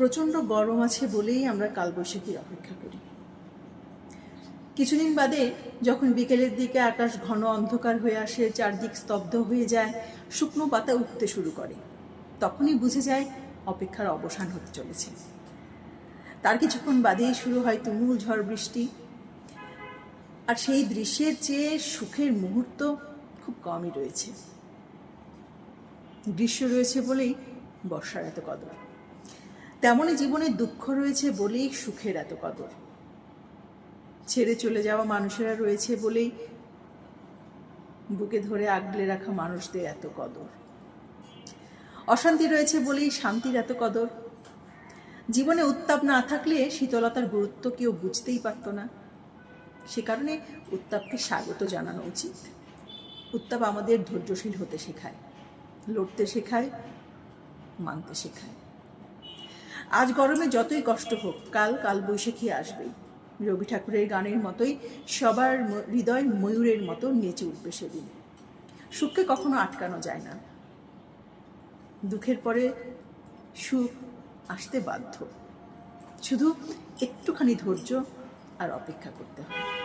প্রচণ্ড গরম আছে বলেই আমরা কালবৈশাখীর অপেক্ষা করি। কিছুদিন বাদে যখন বিকেলের দিকে আকাশ ঘন অন্ধকার হয়ে আসে, চারদিক স্তব্ধ হয়ে যায়, শুকনো পাতা উঠতে শুরু করে। তখনই বুঝে যায় অপেক্ষার অবসান হতে চলেছে। তার কিছুক্ষণ বাদেই শুরু হয় তুমুল ঝড় বৃষ্টি। আর সেই দৃশ্যের চেয়ে সুখের মুহূর্ত খুব কমই রয়েছে। গ্রীষ্ম রয়েছে বলেই বর্ষার এত কদর। তেমনই জীবনে দুঃখ রয়েছে বলেই সুখের এত কদর। ছেড়ে চলে যাওয়া মানুষেরা রয়েছে বলেই বুকে ধরে আগলে রাখা মানুষদের এত কদর। অশান্তি রয়েছে বলেই শান্তির এত কদর। জীবনে উত্তাপ না থাকলে শীতলতার গুরুত্ব কেউ বুঝতেই পারত না। সে কারণে উত্তাপকে স্বাগত জানানো উচিত। উত্তাপ আমাদের ধৈর্যশীল হতে শেখায়, লড়তে শেখায়, মানতে শেখায়। আজ গরমে যতই কষ্ট হোক, কাল কাল বৈশাখী আসবেই। রবি ঠাকুরের গানের মতোই সবার হৃদয় ময়ূরের মতো নেচে উঠবে সেদিন। সুখকে কখনো আটকানো যায় না। দুঃখের পরে সুখ আসতে বাধ্য। শুধু একটুখানি ধৈর্য আর অপেক্ষা করতে হয়।